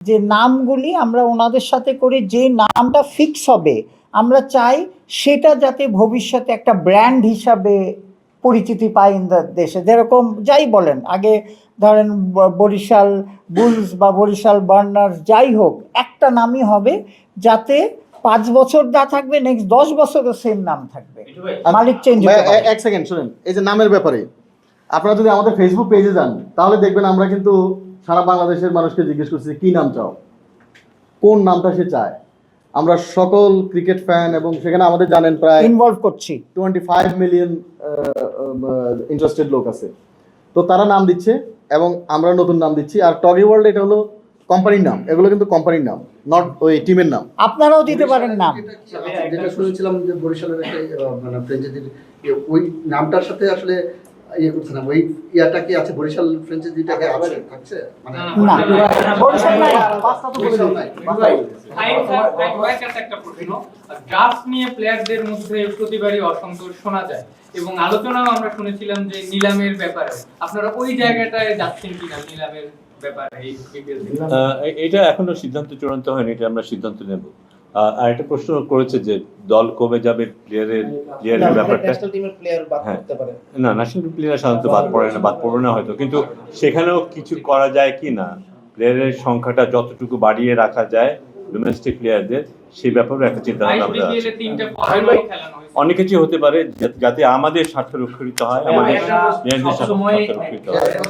যে নামগুলি আমরা ওনাদের সাথে করে যে নামটা ফিক্স হবে আমরা চাই সেটা যাতে ভবিষ্যতে একটা ব্র্যান্ড হিসাবে পরিচিতি পায় ইন দ্য দেশে। যেরকম যাই বলেন আগে ধরেন বরিশাল বুলস বা বরিশাল বার্নার্স যাই হোক একটা নামই হবে যাতে পাঁচ বছর না থাকবে নেক্সট দশ বছরও সেম নাম থাকবে। মালিক চেঞ্জ এক সেকেন্ড শুনেন এই যে নামের ব্যাপারে আপনারা যদি আমাদের ফেসবুক পেজে যান তাহলে দেখবেন আমরা কিন্তু সারা বাংলাদেশের মানুষকে জিজ্ঞেস করছি কি নাম চাও? কোন নামটা সে চায়? আমরা সকল ক্রিকেট ফ্যান এবং সেখানে আমাদের জানেন প্রায় ইনভলভ করছি। টোয়েন্টি ফাইভ মিলিয়ন ইন্টারেস্টেড লোক আছে। তো তারা নাম দিচ্ছে এবং আমরা নতুন নাম দিচ্ছি। আর টগি ওয়ার্ল্ড এটা হলো কোম্পানির নাম। এগুলো কিন্তু কোম্পানির নাম নট ওই টিমের নাম। আপনারাও দিতে পারেন নাম। যেটা শুনেছিলাম যে বরিশালের একটা মানে ফ্র্যাঞ্চাইজির ইয়ে, ওই নামটার সাথে আসলে ইয়ে করছে না ওই ইয়াটা কি আছে বরিশাল ফ্র্যাঞ্চাইজিটাকে আছে থাকছে? মানে না বরিশাল নাই। পাঁচটা তো বলে কাছে একটা প্রশ্ন। ড্রাফট নিয়ে প্লেয়ারদের মধ্যে প্রতিবারই অসন্তোষ শোনা যায়। এবং আলোচনাও আমরা শুনেছিলাম যে নিলামের ব্যাপারে। আপনারা ওই জায়গাটায় যাচ্ছেন কিনা নিলামের ব্যাপারে এটা এখনও সিদ্ধান্ত চূড়ান্ত হয়নি এটা আমরা সিদ্ধান্ত নেব। আর একটা প্রশ্ন করেছে যে দল কবে যাবে প্লেয়ারের প্লেয়ারের ব্যাপারটা? হ্যাঁ। করতে পারে। না ন্যাশনাল প্লেয়ার সাধারণত বাদ পড়ে না বাদ পড়বে না হয়তো। কিন্তু সেখানেও কিছু করা যায় কি না? প্লেয়ারের সংখ্যাটা যতটুকু বাড়িয়ে রাখা যায় ডোমেস্টিক প্লেয়ারদের সেই ব্যাপারে একটা চিন্তা ভাবনা অনেক কিছু হতে পারে যাতে আমাদের স্বার্থ রক্ষিত হয় আমাদের প্লেয়ারদের স্বার্থ রক্ষিত হয়।